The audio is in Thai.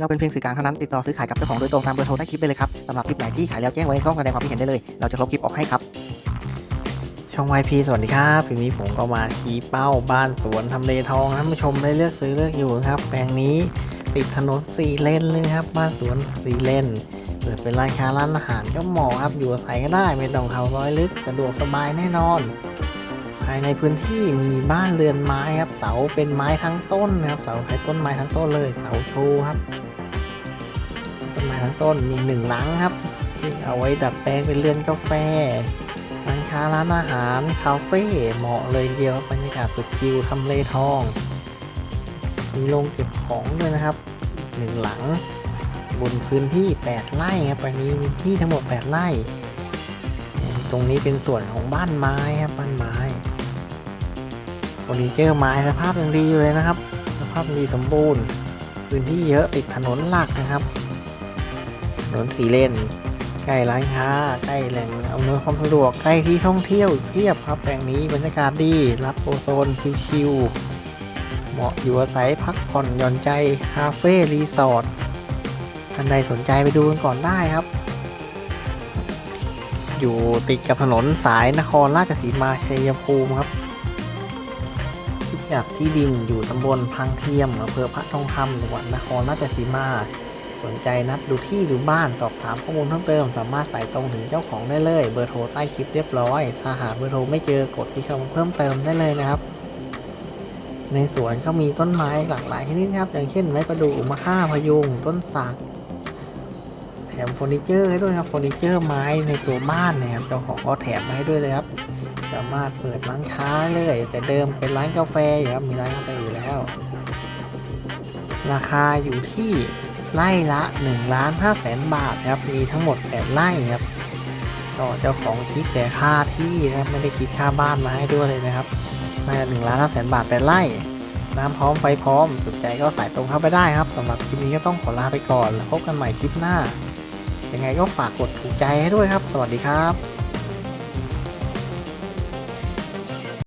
เราเป็นเพียงสื่อกลางเท่านั้นติดต่อซื้อขายกับเจ้าของโดยตรงตามเบอร์โทรใต้คลิปได้เลยครับสำหรับคลิปไหนที่ขายแล้วแจ้งไว้ในช่องแสดงความคิดเห็นได้เลย เราจะลบคลิปออกให้ครับ ช่อง YP สวัสดีครับทีนี้ผมก็มาชี้เป้าบ้านสวนทำเลทองท่านผู้ชมได้เลือกซื้อเลือกอยู่ครับ แปลงนี้ติดถนนสี่เลนเลยครับ บ้านสวนสี่เลนเปิดเป็นร้านค้าร้านอาหารก็เหมาะครับอยู่อาศัยก็ได้ไม่ต้องเข้าร้อยลึกสะดวกสบายแน่นอน ภายในพื้นที่มีบ้านเรือนไม้ครับ เสาเป็นไม้ทั้งต้นนะครับ เสาใช้ต้นไม้ทั้งต้นเลย เสาโชว์ครับ ทั้งต้นมีหนึ่งหลังครับที่เอาไว้ดัดแปลงเป็นเรือนกาแฟร้านค้าร้านอาหารคาเฟ่เหมาะเลยเดียวบรรยากาศสุดชิลทำเลทอง มีโรงเก็บของด้วยนะครับหนึ่งหลัง บนพื้นที่ 8 ไร่ครับอันนี้มีที่ทั้งหมด 8 ไร่ ตรงนี้เป็นส่วนของบ้านไม้ครับบ้านไม้เฟอร์นิเจอร์ไม้สภาพยังดีอยู่เลยนะครับ สภาพดีสมบูรณ์ พื้นที่เยอะติดถนนหลักนะครับ ถนนสีเลนใกล้ร้านค้าใกล้แหล่งอำนวยความสะดวกใกล้ที่ท่องเที่ยวเทียบครับแปลงนี้บรรยากาศดีรับโอโซนชิวๆเหมาะอยู่อาศัยพักผ่อนหย่อนใจคาเฟ่รีสอร์ทท่านใดสนใจไปดูกันก่อนได้ครับ อยู่ติดกับถนนสายนครราชสีมาชัยภูมิครับพิกัดที่ดินอยู่ตำบลพังเทียมอำเภอพระทองคำจังหวัดนครราชสีมา สนใจนัดดูที่ดูบ้านสอบถามข้อมูลเพิ่มเติม สามารถสายตรงถึงเจ้าของได้เลย เบอร์โทรใต้คลิปเรียบร้อย ถ้าหาเบอร์โทรไม่เจอกดที่ช่องเพิ่มเติมได้เลยนะครับในสวนก็มีต้นไม้หลากหลายชนิดครับ อย่างเช่นไม้ประดู่มะค่าพยุงต้นสักแถมเฟอร์นิเจอร์ให้ด้วยครับเฟอร์นิเจอร์ไม้ในตัวบ้านนี่ยครับเจ้าของก็แถมมาให้ด้วยเลยครับสามารถเปิดร้านค้าเลย แต่เดิมเป็นร้านกาแฟอยู่ครับมีร้านกาแฟอยู่แล้ว ราคาอยู่ที่ ไร่ละ1ล้าน5แสนบาทครับมีทั้งหมด8ไร่ครับก็เจ้าของคิดแต่ค่าที่นะครับไม่ได้คิดค่าบ้านมาให้ด้วยเลยนะครับไร่ละ1ล้าน5แสนบาท8ไร่น้ำพร้อมไฟพร้อมสนใจก็สายตรงเข้าไปได้ครับสำหรับคลิปนี้ก็ต้องขอลาไปก่อนแล้วพบกันใหม่คลิปหน้ายังไงก็ฝากกดถูกใจให้ด้วยครับ สวัสดีครับ